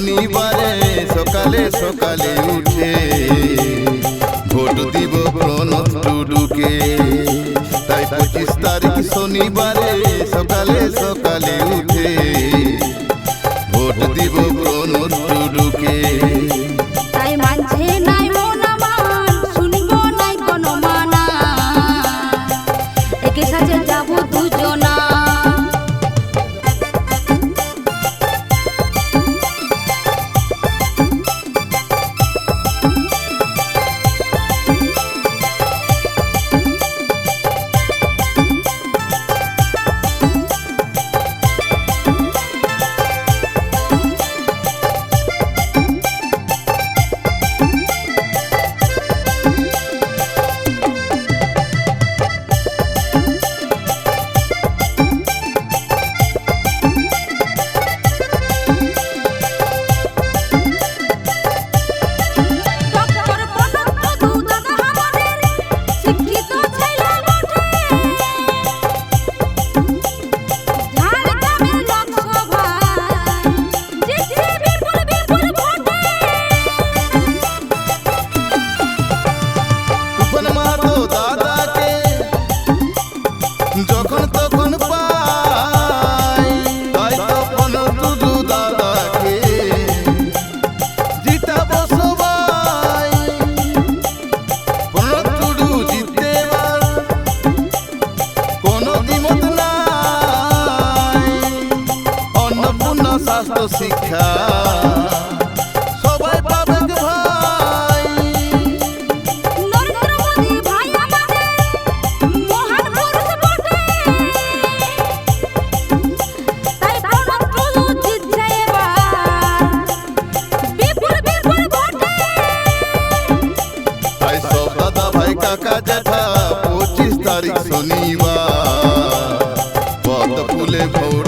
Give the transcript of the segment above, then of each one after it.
শনিবারে সকালে সকালে উঠে ভোট দিব প্রণব টুডুকে তাই পঁচিশ তারিখ শনিবারে সকালে সকালে উঠে স্বাস্থ্য শিক্ষা। সবাই পাবে ভাই। তাই সব দাদা ভাই কাকা জ্যাঠা পঁচিশ তারিখ শনিবার। ফুলে ভোর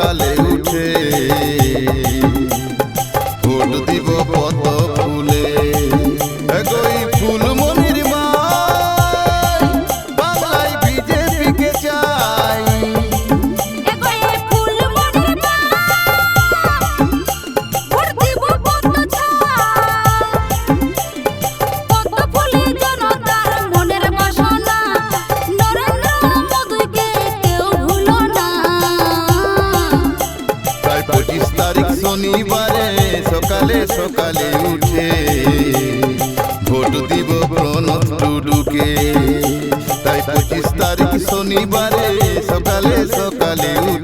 সকালে উঠে ভোট দিব পথ বাইশ তারিখ শনিবারে সকালে সকালে উঠে ভোট দিব প্রণত টুডুকে। তাই পঁচিশ তারিখ শনিবারে সকালে সকালে উঠে